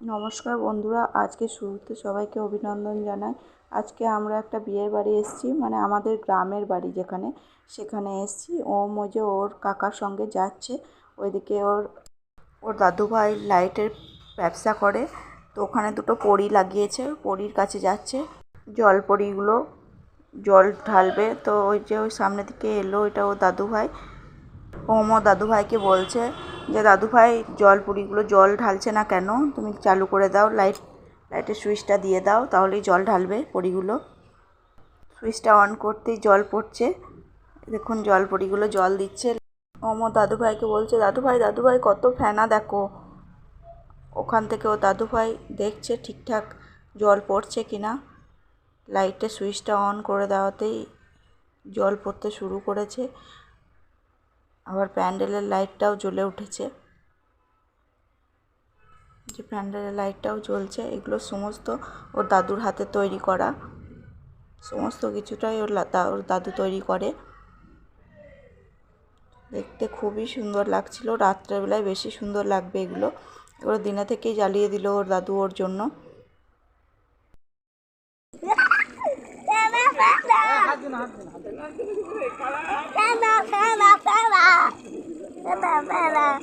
নমস্কার বন্ধুরা, আজকে শুরুতে সবাইকে অভিনন্দন জানাই। আজকে আমরা একটা বিয়ের বাড়ি এসেছি মানে আমাদের গ্রামের বাড়ি যেখানে, সেখানে এসেছি। ওই যে ওর কাকার সঙ্গে যাচ্ছে, ওইদিকে ওর ওর দাদুভাই লাইটের ব্যবসা করে, তো ওখানে দুটো পড়ি লাগিয়েছে পড়ির কাছে যাচ্ছে। জল পরীগুলো, জল ঢালবে, তো ওই যে ওই সামনের দিকে এলো ওইটা ওর দাদুভাই। ওম দাদুভাইকে বলছে যে দাদুভাই জল পুরিগুলো জল ঢালছে না কেন? তুমি চালু করে দাও লাইট লাইটের সুইচটা দিয়ে দাও, তাহলেই জল ঢালবে পরিগুলো। সুইচটা অন করতেই জল পড়ছে। দেখুন, জল পরিগুলো জল দিচ্ছে। ওমো দাদুভাইকে বলছে দাদুভাই দাদুভাই কত ফেনা দেখো। ওখান থেকে ও দাদুভাই দেখছে ঠিকঠাক জল পড়ছে কি না লাইটের সুইচটা অন করে দেওয়াতেই জল পড়তে শুরু করেছে। আবার প্যান্ডেলের লাইটটাও জ্বলে উঠেছে। যে প্যান্ডেলের লাইটটাও জ্বলছে এগুলো সমস্ত ওর দাদুর হাতে তৈরি করা। সমস্ত কিছুটাই ওর ওর দাদু তৈরি করে। দেখতে খুবই সুন্দর লাগছিল রাত্রেবেলায় বেশি সুন্দর লাগবে এগুলো। এগুলো দিনে থেকেই জ্বালিয়ে দিল ওর দাদু ওর জন্য। Wow.